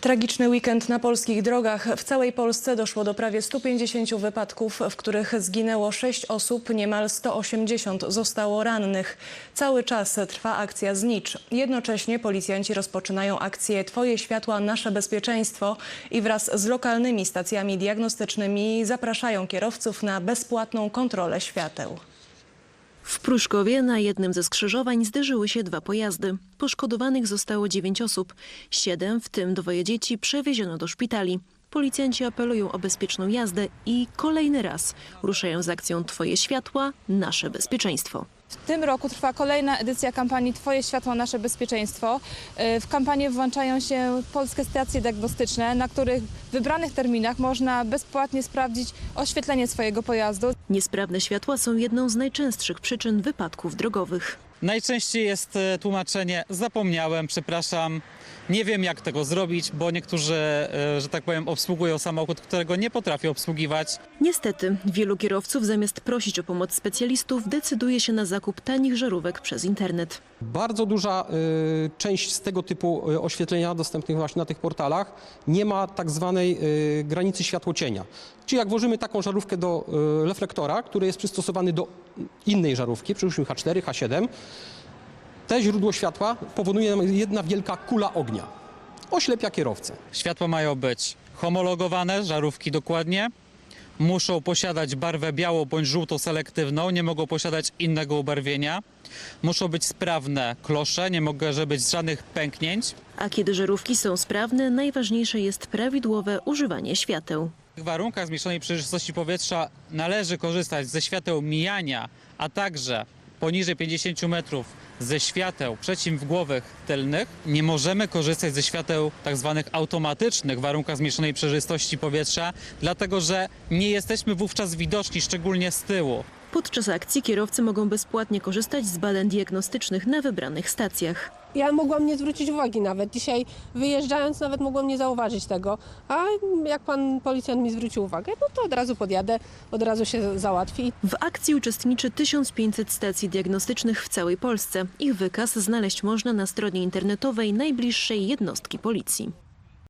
Tragiczny weekend na polskich drogach. W całej Polsce doszło do prawie 150 wypadków, w których zginęło 6 osób, niemal 180 zostało rannych. Cały czas trwa akcja Znicz. Jednocześnie policjanci rozpoczynają akcję Twoje światła, nasze bezpieczeństwo i wraz z lokalnymi stacjami diagnostycznymi zapraszają kierowców na bezpłatną kontrolę świateł. W Pruszkowie na jednym ze skrzyżowań zderzyły się dwa pojazdy. Poszkodowanych zostało dziewięć osób. Siedem, w tym dwoje dzieci, przewieziono do szpitali. Policjanci apelują o bezpieczną jazdę i kolejny raz ruszają z akcją Twoje światła, nasze bezpieczeństwo. W tym roku trwa kolejna edycja kampanii Twoje światło, nasze bezpieczeństwo. Y, W kampanię włączają się polskie stacje diagnostyczne, na których w wybranych terminach można bezpłatnie sprawdzić oświetlenie swojego pojazdu. Niesprawne światła są jedną z najczęstszych przyczyn wypadków drogowych. Najczęściej jest e, tłumaczenie zapomniałem, przepraszam, nie wiem jak tego zrobić, bo niektórzy, e, że tak powiem, obsługują samochód, którego nie potrafią obsługiwać. Niestety, wielu kierowców zamiast prosić o pomoc specjalistów decyduje się na zakup tanich żarówek przez internet. Bardzo duża y, część z tego typu y, oświetlenia dostępnych właśnie na tych portalach nie ma tak zwanej y, granicy światłocienia. Czyli jak włożymy taką żarówkę do y, reflektora, który jest przystosowany do innej żarówki, przyłóżmy H4, H7, te źródło światła powoduje nam jedna wielka kula ognia. Oślepia kierowcę. Światła mają być homologowane, żarówki dokładnie. Muszą posiadać barwę białą bądź żółtą selektywną, nie mogą posiadać innego ubarwienia. Muszą być sprawne klosze, nie może być żadnych pęknięć. A kiedy żarówki są sprawne, najważniejsze jest prawidłowe używanie świateł. W warunkach zmniejszonej przejrzystości powietrza należy korzystać ze świateł mijania, a także poniżej 50 metrów ze świateł przeciwmgłowych tylnych. Nie możemy korzystać ze świateł tak zwanych automatycznych w warunkach zmniejszonej przejrzystości powietrza, dlatego że nie jesteśmy wówczas widoczni, szczególnie z tyłu. Podczas akcji kierowcy mogą bezpłatnie korzystać z badań diagnostycznych na wybranych stacjach. Ja mogłam nie zwrócić uwagi nawet. Dzisiaj wyjeżdżając nawet mogłam nie zauważyć tego. A jak pan policjant mi zwrócił uwagę, no to od razu podjadę, od razu się załatwi. W akcji uczestniczy 1500 stacji diagnostycznych w całej Polsce. Ich wykaz znaleźć można na stronie internetowej najbliższej jednostki policji.